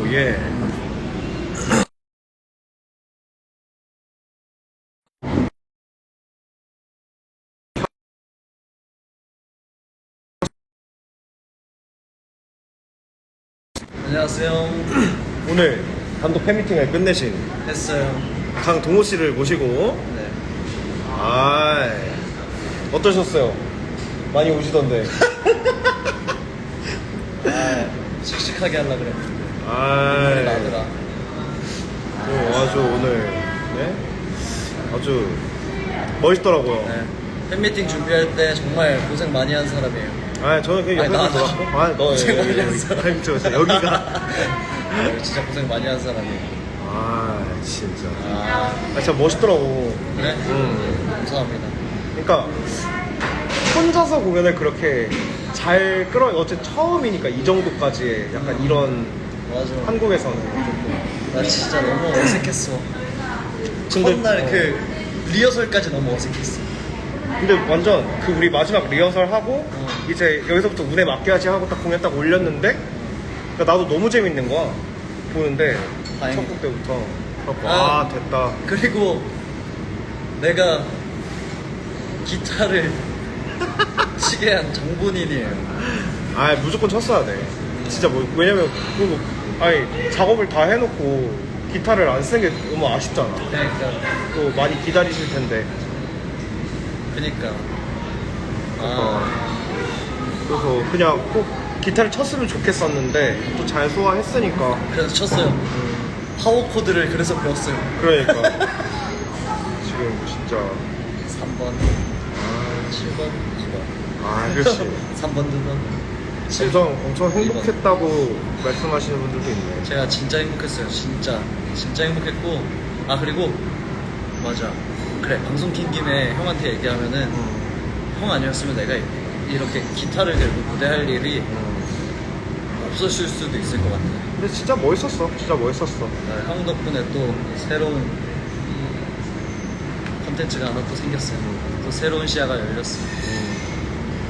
오예. 안녕하세요. 오늘 단독 팬미팅을 끝내신 했어요. 강동호 씨를 모시고 네. 아 어떠셨어요? 많이 오시던데. 아, 씩씩하게 하려 그랬는데. 아 눈물이 나더라. 오, 아주 오늘 네? 아주 멋있더라고요. 네. 팬미팅 준비할 때 정말 고생 많이 한 사람이에요. 아 저는 그냥 아니, 옆에서 나- 놀았고 아너 고생 많이 했어. 저, 저, 여기가 네, 진짜 고생 많이 한 사람이에요. 아 진짜 아, 아 진짜 멋있더라고. 그래? 음. 감사합니다. 그러니까 혼자서 공연을 그렇게 잘 끌어 어쨌든 처음이니까 이 정도까지의 약간 이런 맞아. 한국에서는 나 진짜 너무 어색했어. 근데- 첫날 어. 그 리허설까지 너무 어색했어. 근데 완전 그 우리 마지막 리허설 하고 어. 이제 여기서부터 무대 맡겨야지 하고 딱 공연 딱 올렸는데 그러니까 나도 너무 재밌는 거야 보는데 다행이다. 첫 곡 때부터 그래갖고 아. 아 됐다 그리고 내가 기타를 치게 한 정본인이에요. 아 무조건 쳤어야 돼 진짜 뭐 왜냐면 그리고 아니 작업을 다 해놓고 기타를 안 쓰는 게 너무 아쉽잖아 그러니까, 또 많이 기다리실 텐데 그러니까. 어. 아, 그래서 그냥 꼭 기타를 쳤으면 좋겠었는데 또 잘 소화했으니까 그래서 쳤어요. 파워 코드를 그래서 배웠어요. 그러니까 지금 진짜 3번, 7번, 2번. 아 그렇지 3번, 2번. 엄청 엄청 행복했다고 말씀하시는 분들도 있네 제가 진짜 행복했어요. 진짜. 진짜 행복했고. 아, 그리고, 맞아. 그래, 방송 킨 김에 형한테 얘기하면은, 형 아니었으면 내가 이렇게 기타를 들고 무대할 일이 없었을 수도 있을 것 같아. 근데 진짜 멋있었어 진짜 멋있었어 아, 형 덕분에 또 새로운 컨텐츠가 하나 또 생겼어요. 또 새로운 시야가 열렸어.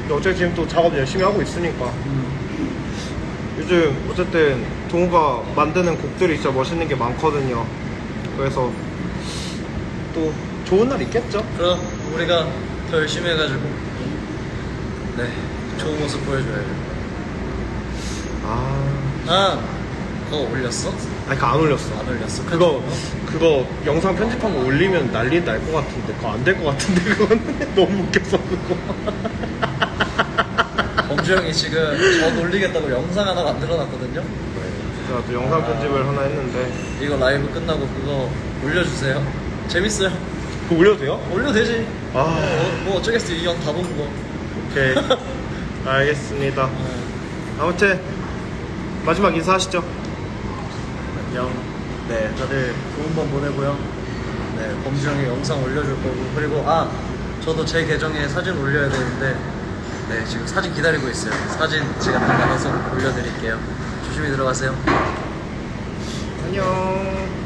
근데 어차피 지금 또 작업 열심히 하고 있으니까 요즘 어쨌든 동호가 만드는 곡들이 진짜 멋있는 게 많거든요 그래서 또 좋은 날 있겠죠 그럼 우리가 더 열심히 해가지고 네 좋은 모습 보여줘야죠. 아 아 그거 올렸어? 아니 그거 안 올렸어 안 올렸어? 그거 그거 영상 편집한 거 올리면 난리 날 것 같은데 그거 안 될 것 같은데 그건 너무 웃겼어 그거 범주 형이 지금 저 놀리겠다고 영상 하나 만들어놨거든요. 제가 또 영상 편집을 하나 했는데 이거 라이브 끝나고 그거 올려주세요. 재밌어요. 그거 올려도 돼요? 올려도 되지. 아 어, 뭐 어쩌겠어 이 형 다 보는 거. 오케이 알겠습니다 어, 아무튼 마지막 인사하시죠 안녕. 네, 다들 좋은 밤 보내고요. 네, 범주 형이 영상 올려줄 거고 그리고 아 저도 제 계정에 사진 올려야 되는데 네 지금 사진 기다리고 있어요. 사진 제가 다 받아서 올려드릴게요. 조심히 들어가세요. 안녕